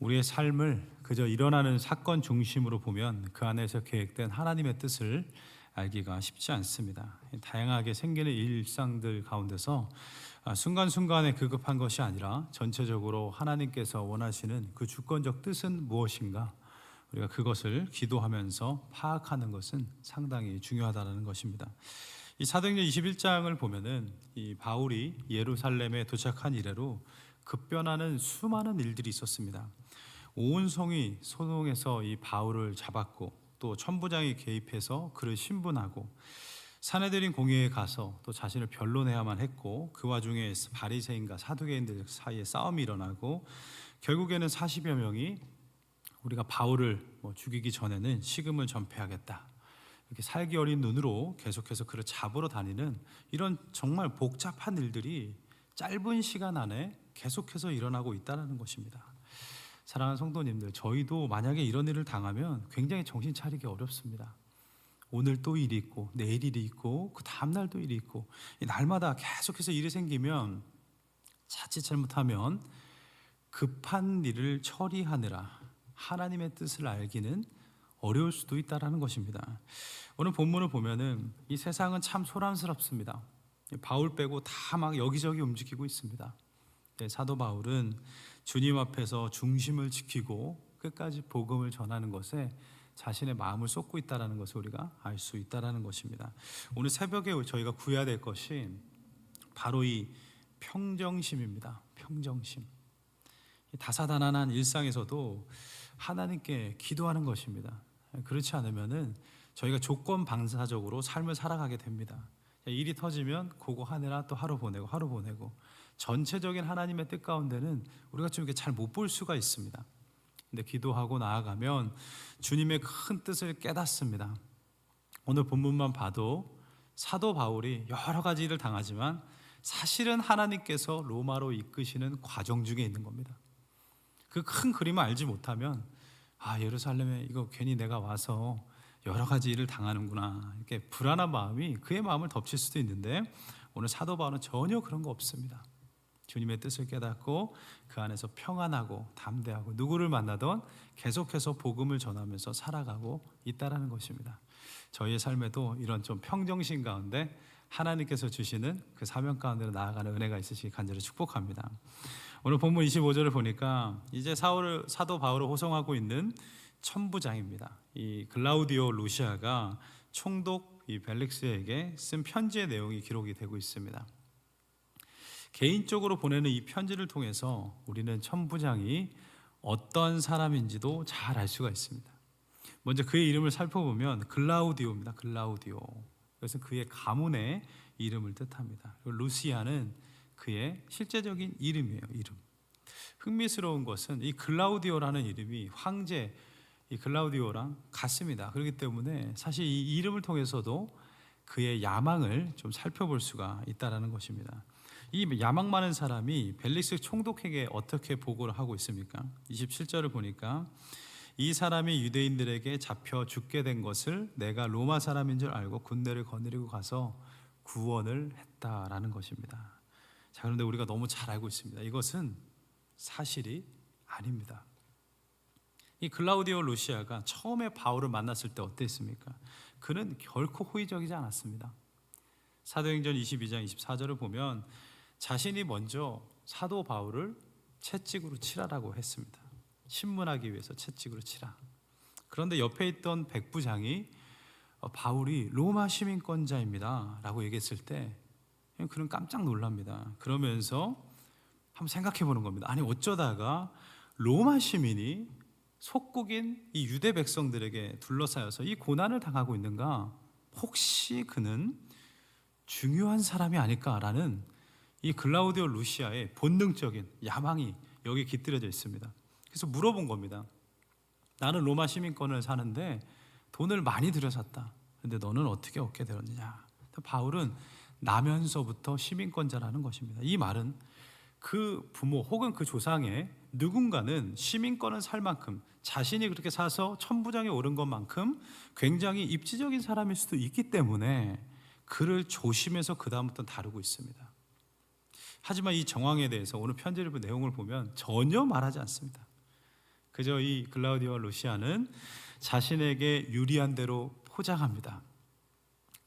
우리의 삶을 그저 일어나는 사건 중심으로 보면 그 안에서 계획된 하나님의 뜻을 알기가 쉽지 않습니다. 다양하게 생기는 일상들 가운데서 아, 순간순간에 급급한 것이 아니라 전체적으로 하나님께서 원하시는 그 주권적 뜻은 무엇인가 우리가 그것을 기도하면서 파악하는 것은 상당히 중요하다는 것입니다. 이 사도행전 21장을 보면은 이 바울이 예루살렘에 도착한 이래로 급변하는 수많은 일들이 있었습니다. 온 성이 소동해서 이 바울을 잡았고 또 천부장이 개입해서 그를 신분하고 사내들인 공회에 가서 또 자신을 변론해야만 했고 그 와중에 바리새인과 사두개인들 사이에 싸움이 일어나고 결국에는 40여 명이 우리가 바울을 뭐 죽이기 전에는 식음을 전폐하겠다. 이렇게 살기 어린 눈으로 계속해서 그를 잡으러 다니는 이런 정말 복잡한 일들이 짧은 시간 안에 계속해서 일어나고 있다는 것입니다. 사랑하는 성도님들, 저희도 만약에 이런 일을 당하면 굉장히 정신 차리기 어렵습니다. 오늘 또 일이 있고 내일 일이 있고 그 다음 날 또 일이 있고 이 날마다 계속해서 일이 생기면 자칫 잘못하면 급한 일을 처리하느라 하나님의 뜻을 알기는 어려울 수도 있다라는 것입니다. 오늘 본문을 보면은 이 세상은 참 소란스럽습니다. 바울 빼고 다 막 여기저기 움직이고 있습니다. 네, 사도 바울은 주님 앞에서 중심을 지키고 끝까지 복음을 전하는 것에 자신의 마음을 쏟고 있다라는 것을 우리가 알 수 있다라는 것입니다. 오늘 새벽에 저희가 구해야 될 것이 바로 이 평정심입니다. 평정심. 이 다사다난한 일상에서도 하나님께 기도하는 것입니다. 그렇지 않으면은 저희가 조건 방사적으로 삶을 살아가게 됩니다. 일이 터지면 그거 하느라 또 하루 보내고 하루 보내고 전체적인 하나님의 뜻 가운데는 우리가 좀 이렇게 잘 못 볼 수가 있습니다. 근데 기도하고 나아가면 주님의 큰 뜻을 깨닫습니다. 오늘 본문만 봐도 사도 바울이 여러 가지 일을 당하지만 사실은 하나님께서 로마로 이끄시는 과정 중에 있는 겁니다. 그 큰 그림을 알지 못하면 아 예루살렘에 이거 괜히 내가 와서 여러 가지 일을 당하는구나 이렇게 불안한 마음이 그의 마음을 덮칠 수도 있는데 오늘 사도 바울은 전혀 그런 거 없습니다. 주님의 뜻을 깨닫고 그 안에서 평안하고 담대하고 누구를 만나던 계속해서 복음을 전하면서 살아가고 있다라는 것입니다. 저희의 삶에도 이런 좀 평정심 가운데 하나님께서 주시는 그 사명 가운데로 나아가는 은혜가 있으시기 간절히 축복합니다. 오늘 본문 25절을 보니까 이제 사울을 사도 바울을 호송하고 있는 천부장입니다. 이 글라우디오 루시아가 총독 이 벨릭스에게 쓴 편지의 내용이 기록이 되고 있습니다. 개인적으로 보내는 이 편지를 통해서 우리는 천부장이 어떤 사람인지도 잘 알 수가 있습니다. 먼저 그의 이름을 살펴보면 글라우디오입니다. 글라우디오. 그것은 그의 가문의 이름을 뜻합니다. 루시아는 그의 실제적인 이름이에요. 이름. 흥미스러운 것은 이 글라우디오라는 이름이 황제 이 글라우디오랑 같습니다. 그렇기 때문에 사실 이 이름을 통해서도 그의 야망을 좀 살펴볼 수가 있다라는 것입니다. 이 야망 많은 사람이 벨릭스 총독에게 어떻게 보고를 하고 있습니까? 27절을 보니까 이 사람이 유대인들에게 잡혀 죽게 된 것을 내가 로마 사람인 줄 알고 군대를 거느리고 가서 구원을 했다라는 것입니다. 자, 그런데 우리가 너무 잘 알고 있습니다. 이것은 사실이 아닙니다. 이 글라우디오 루시아가 처음에 바울을 만났을 때 어땠습니까? 그는 결코 호의적이지 않았습니다. 사도행전 22장 24절을 보면 자신이 먼저 사도 바울을 채찍으로 치라라고 했습니다. 신문하기 위해서 채찍으로 치라. 그런데 옆에 있던 백부장이 어, 바울이 로마 시민권자입니다 라고 얘기했을 때 그는 깜짝 놀랍니다. 그러면서 한번 생각해 보는 겁니다. 아니 어쩌다가 로마 시민이 속국인 이 유대 백성들에게 둘러싸여서 이 고난을 당하고 있는가? 혹시 그는 중요한 사람이 아닐까라는 이 글라우디오 루시아의 본능적인 야망이 여기 깃들여져 있습니다. 그래서 물어본 겁니다. 나는 로마 시민권을 사는데 돈을 많이 들여 샀다. 근데 너는 어떻게 얻게 되었느냐? 바울은 나면서부터 시민권자라는 것입니다. 이 말은 그 부모 혹은 그 조상의 누군가는 시민권을 살 만큼 자신이 그렇게 사서 천부장에 오른 것만큼 굉장히 입지적인 사람일 수도 있기 때문에 그를 조심해서 그 다음부터 다루고 있습니다. 하지만 이 정황에 대해서 오늘 편지를 본 내용을 보면 전혀 말하지 않습니다. 그저 이 글라우디오와 루시아는 자신에게 유리한 대로 포장합니다.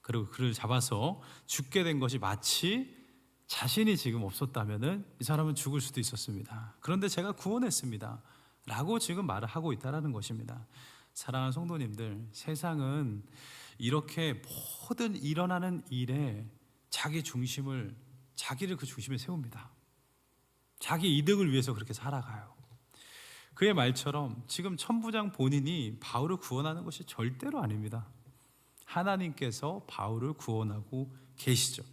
그리고 그를 잡아서 죽게 된 것이 마치 자신이 지금 없었다면은 이 사람은 죽을 수도 있었습니다. 그런데 제가 구원했습니다. 라고 지금 말을 하고 있다라는 것입니다. 사랑하는 성도님들, 세상은 이렇게 모든 일어나는 일에 자기 중심을 자기를 그 중심에 세웁니다. 자기 이득을 위해서 그렇게 살아가요. 그의 말처럼 지금 천부장 본인이 바울을 구원하는 것이 절대로 아닙니다. 하나님께서 바울을 구원하고 계시죠.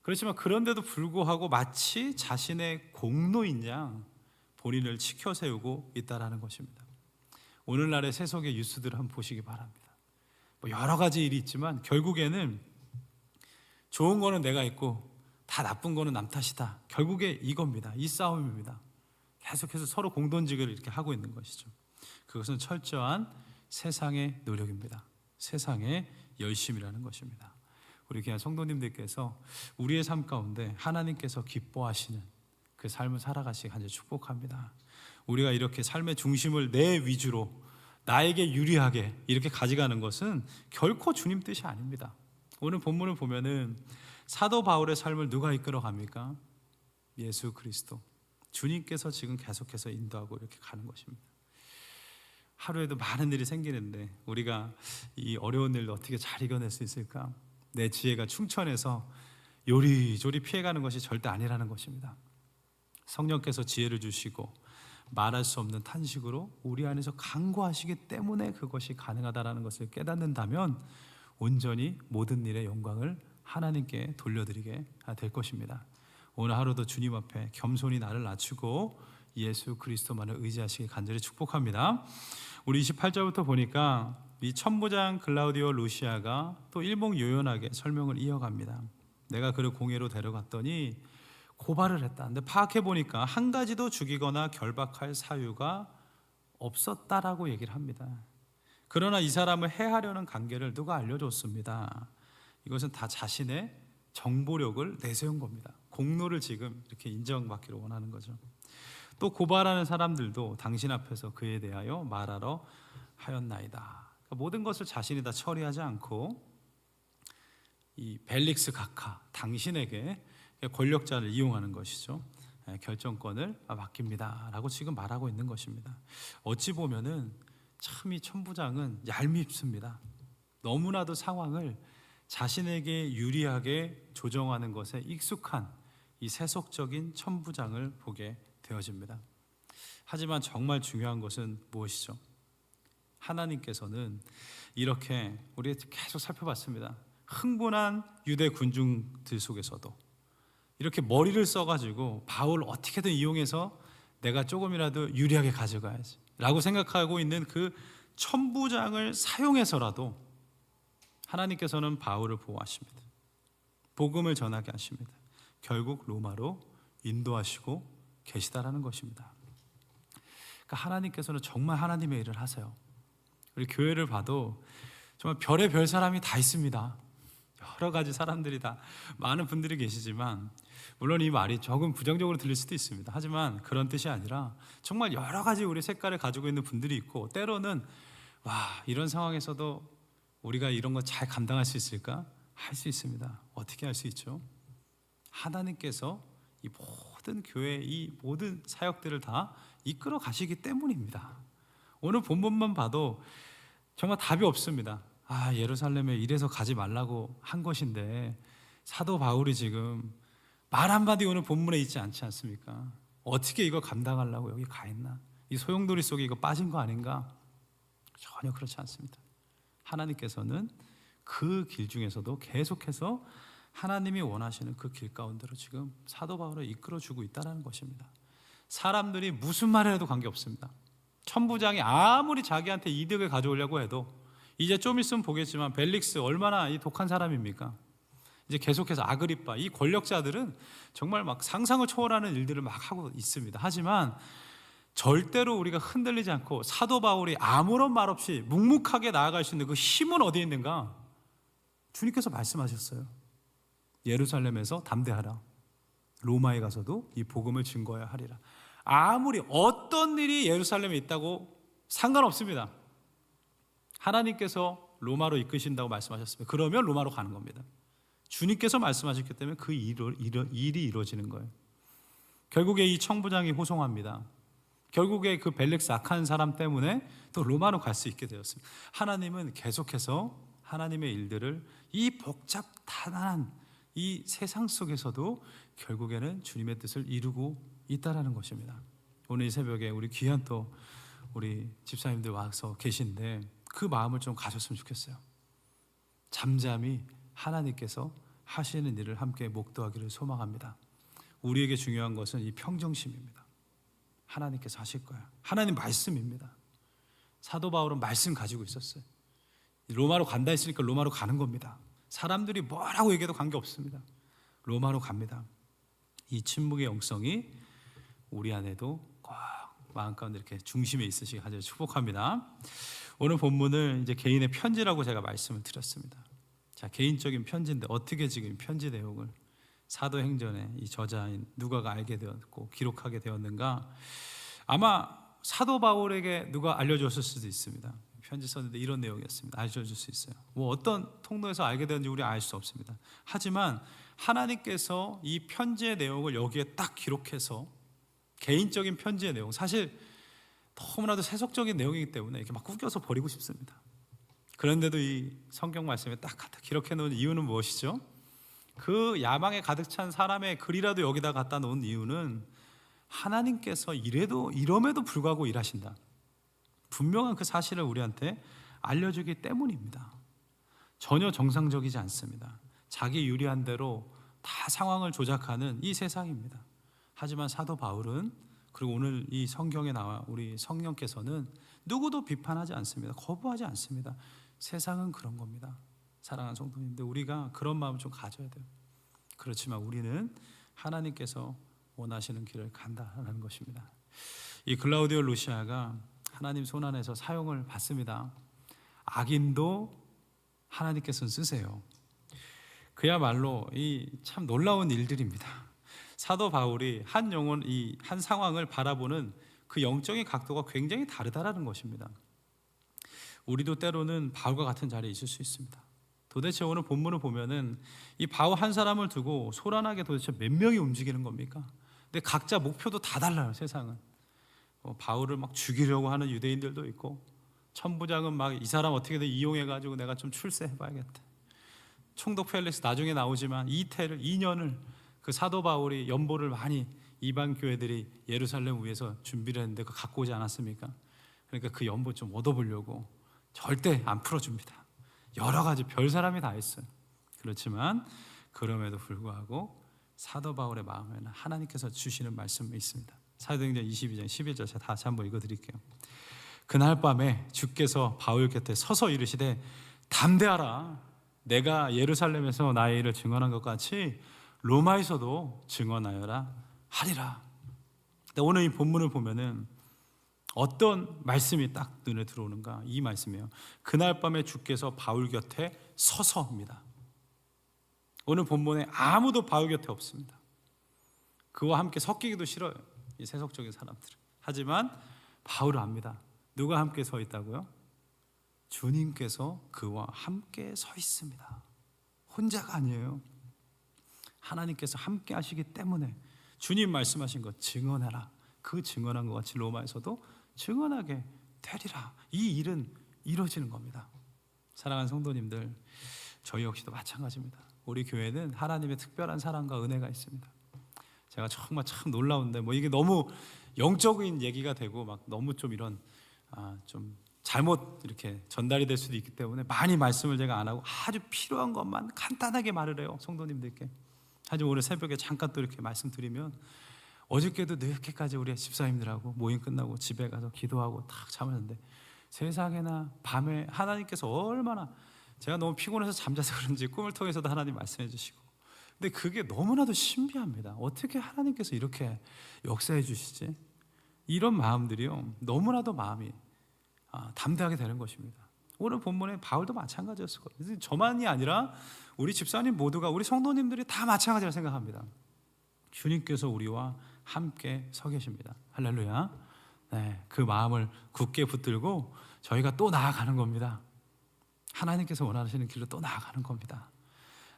그렇지만 그런데도 불구하고 마치 자신의 공로인 양 본인을 치켜 세우고 있다라는 것입니다. 오늘날의 세속의 뉴스들을 한번 보시기 바랍니다. 뭐 여러 가지 일이 있지만 결국에는 좋은 거는 내가 있고 다 나쁜 거는 남 탓이다. 결국에 이겁니다. 이 싸움입니다. 계속해서 서로 공돈지기를 이렇게 하고 있는 것이죠. 그것은 철저한 세상의 노력입니다. 세상의 열심이라는 것입니다. 우리 귀한 성도님들께서 우리의 삶 가운데 하나님께서 기뻐하시는 그 삶을 살아가시기 간절히 축복합니다. 우리가 이렇게 삶의 중심을 내 위주로 나에게 유리하게 이렇게 가져가는 것은 결코 주님 뜻이 아닙니다. 오늘 본문을 보면은 사도 바울의 삶을 누가 이끌어 갑니까? 예수 그리스도. 주님께서 지금 계속해서 인도하고 이렇게 가는 것입니다. 하루에도 많은 일이 생기는데 우리가 이 어려운 일을 어떻게 잘 이겨낼 수 있을까? 내 지혜가 충천해서 요리조리 피해가는 것이 절대 아니라는 것입니다. 성령께서 지혜를 주시고 말할 수 없는 탄식으로 우리 안에서 강구하시기 때문에 그것이 가능하다라는 것을 깨닫는다면 온전히 모든 일의 영광을 하나님께 돌려드리게 될 것입니다. 오늘 하루도 주님 앞에 겸손히 나를 낮추고 예수 그리스도만을 의지하시기 간절히 축복합니다. 우리 28절부터 보니까 이 천부장 글라우디오 루시아가 또 일목요연하게 설명을 이어갑니다. 내가 그를 공회로 데려갔더니 고발을 했다. 근데 파악해 보니까 한 가지도 죽이거나 결박할 사유가 없었다라고 얘기를 합니다. 그러나 이 사람을 해하려는 관계를 누가 알려줬습니다. 이것은 다 자신의 정보력을 내세운 겁니다. 공로를 지금 이렇게 인정받기를 원하는 거죠. 또 고발하는 사람들도 당신 앞에서 그에 대하여 말하러 하였나이다. 그러니까 모든 것을 자신이 다 처리하지 않고 이 벨릭스 각하 당신에게 권력자를 이용하는 것이죠. 예, 결정권을 맡깁니다라고 지금 말하고 있는 것입니다. 어찌 보면은 참 이 천부장은 얄밉습니다. 너무나도 상황을 자신에게 유리하게 조정하는 것에 익숙한 이 세속적인 천부장을 보게 되어집니다. 하지만 정말 중요한 것은 무엇이죠? 하나님께서는 이렇게 우리 계속 살펴봤습니다. 흥분한 유대 군중들 속에서도 이렇게 머리를 써가지고 바울 어떻게든 이용해서 내가 조금이라도 유리하게 가져가야지 라고 생각하고 있는 그 천부장을 사용해서라도 하나님께서는 바울을 보호하십니다. 복음을 전하게 하십니다. 결국 로마로 인도하시고 계시다라는 것입니다. 그러니까 하나님께서는 정말 하나님의 일을 하세요. 우리 교회를 봐도 정말 별의 별 사람이 다 있습니다. 여러 가지 사람들이 다 많은 분들이 계시지만 물론 이 말이 조금 부정적으로 들릴 수도 있습니다. 하지만 그런 뜻이 아니라 정말 여러 가지 우리 색깔을 가지고 있는 분들이 있고 때로는 와 이런 상황에서도 우리가 이런 거 잘 감당할 수 있을까? 할 수 있습니다. 어떻게 할 수 있죠? 하나님께서 이 모든 교회 이 모든 사역들을 다 이끌어 가시기 때문입니다. 오늘 본문만 봐도 정말 답이 없습니다. 아, 예루살렘에 이래서 가지 말라고 한 것인데 사도 바울이 지금 말 한마디 오늘 본문에 있지 않지 않습니까? 어떻게 이거 감당하려고 여기 가 있나? 이 소용돌이 속에 이거 빠진 거 아닌가? 전혀 그렇지 않습니다. 하나님께서는 그 길 중에서도 계속해서 하나님이 원하시는 그 길 가운데로 지금 사도 바울을 이끌어 주고 있다는 것입니다. 사람들이 무슨 말을 해도 관계 없습니다. 천부장이 아무리 자기한테 이득을 가져오려고 해도 이제 좀 있으면 보겠지만 벨릭스 얼마나 이 독한 사람입니까? 이제 계속해서 아그리빠 이 권력자들은 정말 막 상상을 초월하는 일들을 막 하고 있습니다. 하지만 절대로 우리가 흔들리지 않고 사도 바울이 아무런 말 없이 묵묵하게 나아갈 수 있는 그 힘은 어디에 있는가? 주님께서 말씀하셨어요. 예루살렘에서 담대하라. 로마에 가서도 이 복음을 증거해야 하리라. 아무리 어떤 일이 예루살렘에 있다고 상관없습니다. 하나님께서 로마로 이끄신다고 말씀하셨습니다. 그러면 로마로 가는 겁니다. 주님께서 말씀하셨기 때문에 그 일을, 일이 이루어지는 거예요. 결국에 이 청부장이 호송합니다. 결국에 그 벨렉스 악한 사람 때문에 또 로마로 갈 수 있게 되었습니다. 하나님은 계속해서 하나님의 일들을 이 복잡단한 이 세상 속에서도 결국에는 주님의 뜻을 이루고 있다라는 것입니다. 오늘 이 새벽에 우리 귀한 또 우리 집사님들 와서 계신데 그 마음을 좀 가졌으면 좋겠어요. 잠잠히 하나님께서 하시는 일을 함께 목도하기를 소망합니다. 우리에게 중요한 것은 이 평정심입니다. 하나님께서 하실 거야. 하나님 말씀입니다. 사도 바울은 말씀 가지고 있었어요. 로마로 간다 했으니까 로마로 가는 겁니다. 사람들이 뭐라고 얘기해도 관계 없습니다. 로마로 갑니다. 이 침묵의 영성이 우리 안에도 꼭 마음 가운데 이렇게 중심에 있으시게 하여 축복합니다. 오늘 본문을 이제 개인의 편지라고 제가 말씀을 드렸습니다. 자, 개인적인 편지인데 어떻게 지금 편지 내용을 사도행전의 이 저자인 누가가 알게 되었고 기록하게 되었는가? 아마 사도 바울에게 누가 알려줬을 수도 있습니다. 편지 썼는데 이런 내용이었습니다. 알려줄 수 있어요. 뭐 어떤 통로에서 알게 되었는지 우리 알 수 없습니다. 하지만 하나님께서 이 편지의 내용을 여기에 딱 기록해서 개인적인 편지의 내용 사실 너무나도 세속적인 내용이기 때문에 이렇게 막 구겨서 버리고 싶습니다. 그런데도 이 성경 말씀에 딱 갖다 기록해 놓은 이유는 무엇이죠? 그 야망에 가득 찬 사람의 글이라도 여기다 갖다 놓은 이유는 하나님께서 이래도 이럼에도 불구하고 일하신다. 분명한 그 사실을 우리한테 알려주기 때문입니다. 전혀 정상적이지 않습니다. 자기 유리한 대로 다 상황을 조작하는 이 세상입니다. 하지만 사도 바울은 그리고 오늘 이 성경에 나와 우리 성령께서는 누구도 비판하지 않습니다. 거부하지 않습니다. 세상은 그런 겁니다. 사랑하는 성도님들 우리가 그런 마음 좀 가져야 돼요. 그렇지만 우리는 하나님께서 원하시는 길을 간다라는 것입니다. 이 글라우디오 루시아가 하나님 손 안에서 사용을 받습니다. 악인도 하나님께서 쓰세요. 그야말로 이 참 놀라운 일들입니다. 사도 바울이 한 영혼 이 한 상황을 바라보는 그 영적인 각도가 굉장히 다르다라는 것입니다. 우리도 때로는 바울과 같은 자리에 있을 수 있습니다. 도대체 오늘 본문을 보면은 이 바울 한 사람을 두고 소란하게 도대체 몇 명이 움직이는 겁니까? 근데 각자 목표도 다 달라요, 세상은. 어, 바울을 막 죽이려고 하는 유대인들도 있고 천부장은 막 이 사람 어떻게든 이용해 가지고 내가 좀 출세해 봐야겠다. 총독 펠리스 나중에 나오지만 이태를 2년을 그 사도 바울이 연보를 많이 이방 교회들이 예루살렘 위에서 준비를 했는데 그 갖고 오지 않았습니까? 그러니까 그 연보 좀 얻어보려고 절대 안 풀어줍니다. 여러 가지 별 사람이 다 있어요. 그렇지만 그럼에도 불구하고 사도 바울의 마음에는 하나님께서 주시는 말씀이 있습니다. 사도행전 22장 11절 제가 다시 한번 읽어 드릴게요. 그날 밤에 주께서 바울 곁에 서서 이르시되 담대하라 내가 예루살렘에서 나의 일을 증언한 것 같이 로마에서도 증언하여라 하리라. 근데 오늘 이 본문을 보면은 어떤 말씀이 딱 눈에 들어오는가 이 말씀이에요. 그날 밤에 주께서 바울 곁에 서서입니다. 오늘 본문에 아무도 바울 곁에 없습니다. 그와 함께 섞이기도 싫어요. 이 세속적인 사람들은. 하지만 바울은 압니다. 누가 함께 서 있다고요? 주님께서 그와 함께 서 있습니다. 혼자가 아니에요. 하나님께서 함께 하시기 때문에 주님 말씀하신 것 증언해라. 그 증언한 것 같이 로마에서도 증언하게 되리라. 이 일은 이루어지는 겁니다. 사랑하는 성도님들, 저희 역시도 마찬가지입니다. 우리 교회는 하나님의 특별한 사랑과 은혜가 있습니다. 제가 정말 참 놀라운데 뭐 이게 너무 영적인 얘기가 되고 막 너무 좀 이런 아, 좀 잘못 이렇게 전달이 될 수도 있기 때문에 많이 말씀을 제가 안 하고 아주 필요한 것만 간단하게 말을 해요 성도님들께. 하지만 오늘 새벽에 잠깐 또 이렇게 말씀드리면 어저께도 늦게까지 우리 집사님들하고 모임 끝나고 집에 가서 기도하고 딱 잠을 잤는데 세상에나 밤에 하나님께서 얼마나 제가 너무 피곤해서 잠자서 그런지 꿈을 통해서도 하나님 말씀해 주시고 근데 그게 너무나도 신비합니다. 어떻게 하나님께서 이렇게 역사해 주시지? 이런 마음들이요 너무나도 마음이 아, 담대하게 되는 것입니다. 오늘 본문에 바울도 마찬가지였을 거예요. 저만이 아니라 우리 집사님 모두가 우리 성도님들이 다 마찬가지라 생각합니다. 주님께서 우리와 함께 서 계십니다. 할렐루야. 네, 그 마음을 굳게 붙들고 저희가 또 나아가는 겁니다. 하나님께서 원하시는 길로 또 나아가는 겁니다.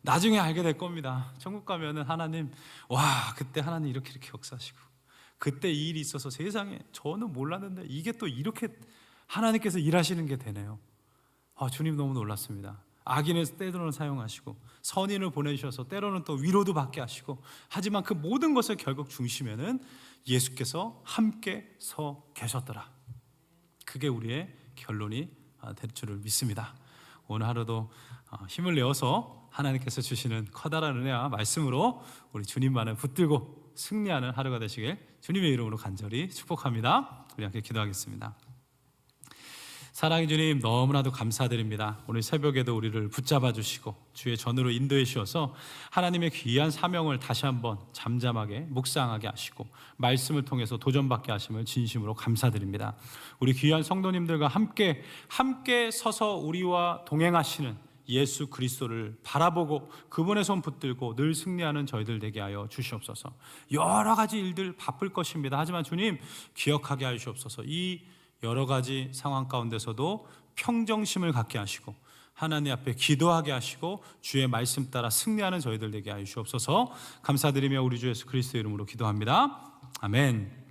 나중에 알게 될 겁니다. 천국 가면은 하나님, 와, 그때 하나님 이렇게 이렇게 역사하시고, 그때 이 일이 있어서 세상에 저는 몰랐는데 이게 또 이렇게 하나님께서 일하시는 게 되네요. 아, 주님 너무 놀랐습니다. 악인을 때로는 사용하시고 선인을 보내주셔서 때로는 또 위로도 받게 하시고 하지만 그 모든 것을 결국 중심에는 예수께서 함께 서 계셨더라. 그게 우리의 결론이 아, 될 줄을 믿습니다. 오늘 하루도 아, 힘을 내어서 하나님께서 주시는 커다란 은혜와 말씀으로 우리 주님만을 붙들고 승리하는 하루가 되시길 주님의 이름으로 간절히 축복합니다. 우리 함께 기도하겠습니다. 사랑의 주님 너무나도 감사드립니다. 오늘 새벽에도 우리를 붙잡아 주시고 주의 전으로 인도해 주셔서 하나님의 귀한 사명을 다시 한번 잠잠하게 묵상하게 하시고 말씀을 통해서 도전받게 하심을 진심으로 감사드립니다. 우리 귀한 성도님들과 함께 함께 서서 우리와 동행하시는 예수 그리스도를 바라보고 그분의 손 붙들고 늘 승리하는 저희들 되게 하여 주시옵소서. 여러 가지 일들 바쁠 것입니다. 하지만 주님 기억하게 하여 주옵소서. 이 여러 가지 상황 가운데서도 평정심을 갖게 하시고 하나님 앞에 기도하게 하시고 주의 말씀 따라 승리하는 저희들 되게 하여 주옵소서. 감사드리며 우리 주 예수 그리스도 이름으로 기도합니다. 아멘.